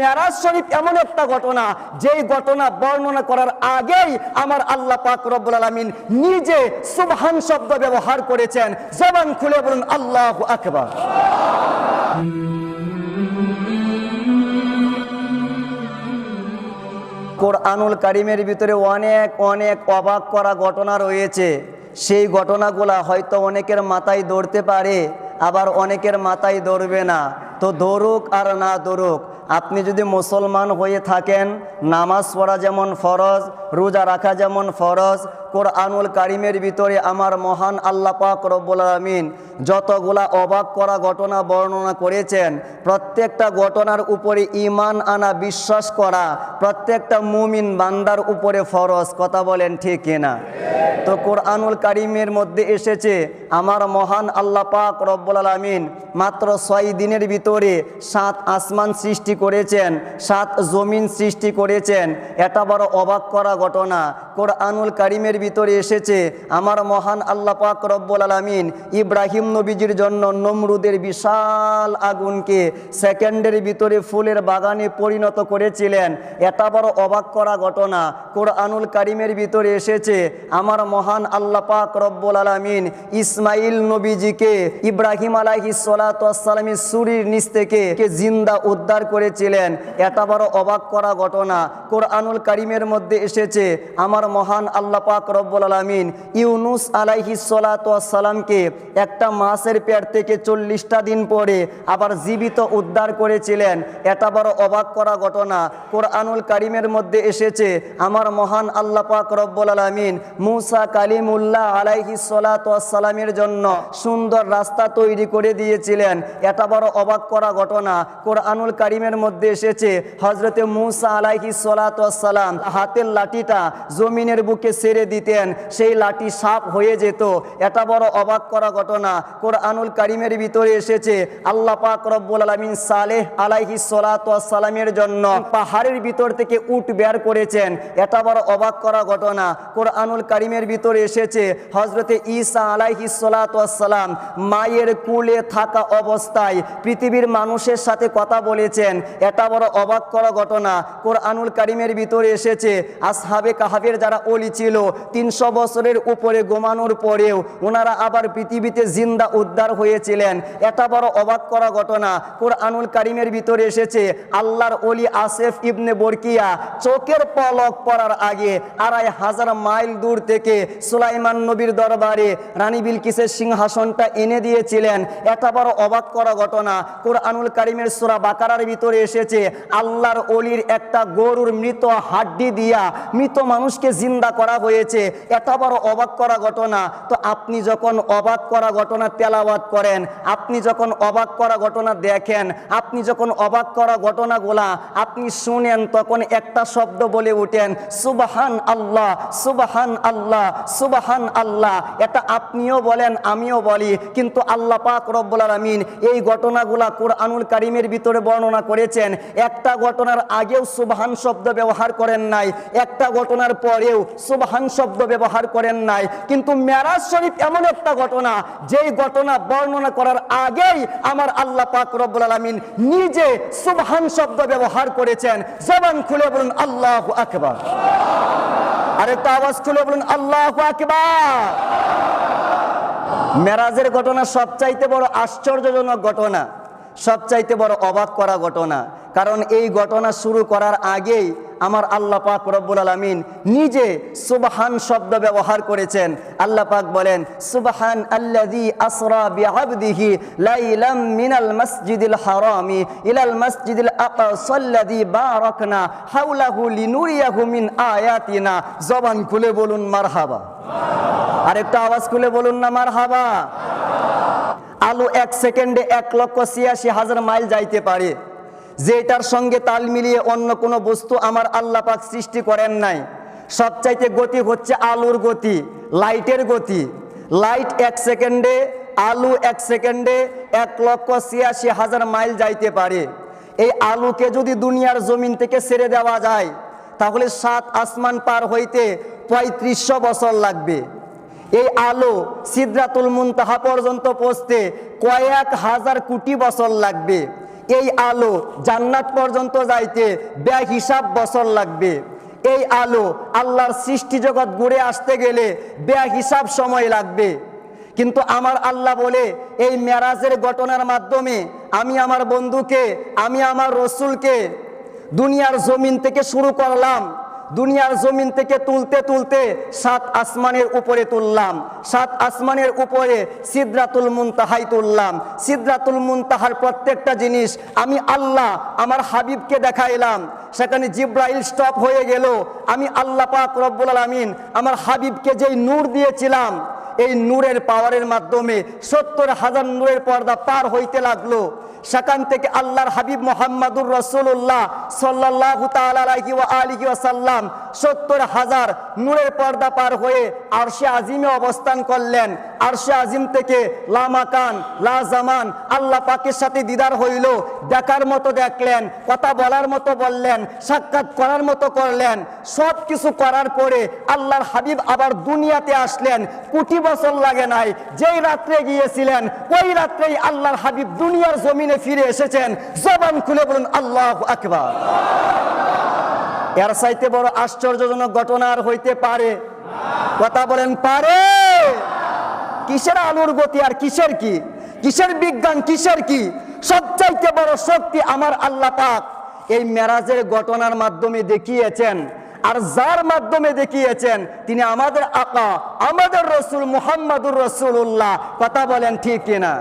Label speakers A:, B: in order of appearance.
A: মেরাজ শরীফ এমন একটা ঘটনা, যেই ঘটনা বর্ণনা করার আগেই আমার আল্লাহ পাক রব্বুল আলামিন নিজে সুবহান শব্দ ব্যবহার করেছেন। জবান খুলে বলুন, আল্লাহ আকবার। কোরআনুল কারিমের ভিতরে অনেক অনেক অবাক করা ঘটনা রয়েছে। সেই ঘটনাগুলা হয়তো অনেকের মাথায় দৌড়তে পারে, আবার অনেকের মাথায় দৌড়বে না। তো দৌড়ুক আর না দৌড়ুক আপনি যদি মুসলমান হয়ে থাকেন, নামাজ পড়া যেমন ফরজ, রোজা রাখা যেমন ফরজ, কোরআনুল কারিমের ভিতরে আমার মহান আল্লাহ পাক রব্বুল আলমিন যতগুলা অবাক করা ঘটনা বর্ণনা করেছেন, প্রত্যেকটা ঘটনার উপরে ইমান আনা, বিশ্বাস করা, প্রত্যেকটা মুমিন বান্দার উপরে ফরজ, কথা বলেন ঠিক কিনা? তো কোরআনুল কারিমের মধ্যে এসেছে, আমার মহান আল্লাহ পাক রব্বুল আলমিন মাত্র ছয় দিনের ভিতরে সাত আসমান সৃষ্টি করেছেন, সাত জমিন সৃষ্টি করেছেন। এটা বড় অবাক করা ঘটনা। কোরআনুল কারিমের ভিতরে এসেছে, আমার মহান আল্লাহ পাক রব্বুল আলমিন ইব্রাহিম নবীজির জন্য নমরুদের বিশাল আগুনকে সেকেন্ডের ভিতরে ফুলের বাগানে পরিণত করেছিলেন। এটা বড় অবাক করা ঘটনা। কোরআনুল কারিমের ভিতরে এসেছে, আমার মহান আল্লাহ পাক রব্বুল আলমিন ইসমাইল নবীজিকে, ইব্রাহিম আলাহি সালাতামের সুরির নিচ থেকে কে জিন্দা উদ্ধার করেছিলেন। এটা বড় অবাক করা ঘটনা। কোরআনুল কারিমের মধ্যে এসেছে, আমার মহান আল্লাহ পাক রব্বুল আলমিন ইউনুস আলাইহি সালাতামকে একটা মাসের পেট থেকে চল্লিশটা দিন পরে আবার জীবিত উদ্ধার করেছিলেন। এটা বড় অবাক করা ঘটনা। কোরআনুল কারিমের মধ্যে এসেছে, আমার মহান আল্লাহ পাক রব্বুল আলমিন মুসা কালিমুল্লাহ আলাইহি সালাতামের জন্য সুন্দর রাস্তা তৈরি করে দিয়েছিলেন। এটা বড় অবাক করা ঘটনা। কোরআনুল কারিমের মধ্যে এসেছে হজরতে মুসা আলাইহি সালাতাম হাতের লাঠিটা জমিনের বুকে ছেড়ে দিতেন, সেই লাঠি সাপ হয়ে যেত। এটা বড় অবাক করা ঘটনা। কোরআনুল কারিমের ভিতরে এসেছে, আল্লাহ পাক রব্বুল আলমিন সালেহ আলাইহি সালাতামের জন্য পাহাড়ের ভিতর থেকে উট বের করেছেন। এটা বড় অবাক করা ঘটনা। কোরআনুল কারিমের ভিতরে এসেছে হজরতে ঈসা আলাইহি সালাতাম মায়ের কুলে থাকা অবস্থায় পৃথিবীর মানুষের সাথে কথা বলেছেন। এটা বড় অবাক করা ঘটনা। কোরআনুল কারিমের ভিতরে এসেছে, আসহাবে কাহাবের যারা অলি ছিল, তিনশো বছরের উপরে গোমানোর পরেও ওনারা আবার পৃথিবীতে জিন্দা উদ্ধার হয়েছিলেন। এটা বড় অবাক করা ঘটনা। কোরআনুল কারিমের ভিতরে এসেছে, আল্লাহর অলি আসেফ ইবনে বরকিয়া চোখের পলক পড়ার আগে আড়াই হাজার মাইল দূর থেকে সুলাইমান নবীর দরবারে রানী বিলকিসের সিংহাসনটা এনে দিয়েছিলেন। এটা বড় অবাক করা ঘটনা, কোরআনুল কারিমের সুরা বাকারার ভিতরে এসেছে, আল্লাহর অলির একটা গরুর মৃত হাড্ডি দিয়া মৃত মানুষকে জিন্দা করা হয়েছে। এটা বড় অবাক করা ঘটনা, তো আপনি যখন অবাক করা ঘটনা তেলাওয়াত করেন, আপনি যখন অবাক করা ঘটনা দেখেন, আপনি যখন অবাক করা ঘটনাগুলা আপনি শুনেন, তখন একটা শব্দ বলে উঠেন, সুবাহান আল্লাহ সুবাহান আল্লাহ। সুবাহান আল্লাহ। এটা আপনিও বলেন, আমিও বলি। কিন্তু আল্লাহ পাক রব্বুল আলামিন এই ঘটনাগুলা কোরআনুল কারিমের ভিতরে বর্ণনা করেছেন। একটা ঘটনার আগেও সুবহান শব্দ ব্যবহার করেন নাই। একটা ঘটনার পরেও সুবহান শব্দ ব্যবহার করেন নাই। কিন্তু মেরাজ শরীফ এমন একটা ঘটনা, যেই ঘটনা বর্ণনা করার আগেই আমার আল্লাহ পাক রব্বুল আলামিন নিজে সুবহান শব্দ ব্যবহার করেছেন। জবান খুলে বলুন, আল্লাহ আকবার। আরেকটা আওয়াজ খুলে বলুন আল্লাহ মেরাজের ঘটনা সবচাইতে বড় আশ্চর্যজনক ঘটনা। সবচাইতে বড় অবাক করা ঘটনা। কারণ এই ঘটনা শুরু করার আগেই আমার আল্লাহ পাক রব্বুল আলমিন নিজে সুবহান শব্দ ব্যবহার করেছেন। আল্লাহ পাক বলেন, সুবহান আল্লাদি আসরা বিআবদিহি লাইলাম মিনাল মসজিদিল হারামি ইলাল মসজিদিল আকসাল্লাযী বারাকনা হাওলাহু লিনুরিয়াহু মিন আয়াতিনা। জবান খুলে বলুন, মারহাবা। আরেকটা আওয়াজ খুলে বলুন না, মারহাবা। আলু এক সেকেন্ডে এক লক্ষ ছিয়াশি হাজার মাইল যাইতে পারে। যেটার সঙ্গে তাল মিলিয়ে অন্য কোনো বস্তু আমার আল্লাহ পাক সৃষ্টি করেন নাই। সবচাইতে গতি হচ্ছে আলুর গতি, লাইটের গতি। লাইট এক সেকেন্ডে, আলু এক সেকেন্ডে এক লক্ষ ছিয়াশি হাজার মাইল যাইতে পারে। এই আলুকে যদি দুনিয়ার জমিন থেকে ছেড়ে দেওয়া যায়, তাহলে সাত আসমান পার হইতে পঁয়ত্রিশশো বছর লাগবে। এই আলো সিদ্রাতুল মুনতাহা পর্যন্ত পৌঁছতে কয়েক হাজার কোটি বছর লাগবে। এই আলো জান্নাত পর্যন্ত যাইতে ব্যয় হিসাব বছর লাগবে। এই আলো আল্লাহর সৃষ্টি জগৎ ঘুরে আসতে গেলে ব্যয় হিসাব সময় লাগবে। কিন্তু আমার আল্লাহ বলে, এই মেরাজের ঘটনার মাধ্যমে আমি আমার বন্ধুকে, আমি আমার রসুলকে দুনিয়ার জমিন থেকে শুরু করলাম। দুনিয়ার জমিন থেকে তুলতে তুলতে সাত আসমানের উপরে তুললাম। সাত আসমানের উপরে সিদ্রাতুল মুনতাহাই তুললাম। সিদ্রাতুল মুনতাহার প্রত্যেকটা জিনিস আমি আল্লাহ, আমার হাবিবকে দেখাইলাম। সেখানে জিব্রাইল স্টপ হয়ে গেল। আমি আল্লাহ পাক রব্বুল আলমিন আমার হাবিবকে যেই নূর দিয়েছিলাম এই নূরের পাওয়ারের মাধ্যমে সত্তর হাজার নূরের পর্দা পার হইতে লাগল। সেখান থেকে আল্লাহর হাবিব মোহাম্মদুর রসুল্লাহ সাল্লাহ তালি আলিহি ওয়াসাল্লাম সত্তর হাজার নূরের পর্দা পার হয়ে আরশে আজিমে অবস্থান করলেন। আরশে আজিম থেকে লামাকান লা জামান, আল্লাহ পাকের সাথে দিদার হইল, দেখার মতো দেখলেন, কথা বলার মতো বললেন, সাক্ষাৎ করার মতো করলেন। সব কিছু করার পরে আল্লাহর হাবিব আবার দুনিয়াতে আসলেন, কোটি বছর লাগে নাই, যেই রাত্রে গিয়েছিলেন, ওই রাত্রেই আল্লাহর হাবিব দুনিয়ার জমিনে ফিরে এসেছেন। জবান খুলে বলুন, আল্লাহ আকবার। এর চাইতে বড় আশ্চর্যজনক ঘটনা আর হইতে পারে। কথা বলেন, পারে? কিসের আলোর গতি আর কিসের কি? কিসের বিজ্ঞান, কিসের কি? সবচাইতে বড় শক্তি আমার আল্লাহ পাক এই মেরাজের ঘটনার মাধ্যমে দেখিয়েছেন আর যার মাধ্যমে দেখিয়েছেন তিনি আমাদের আকা, আমাদের রসুল মুহাম্মাদুর রসুল্লাহ কথা বলেন ঠিক কিনা?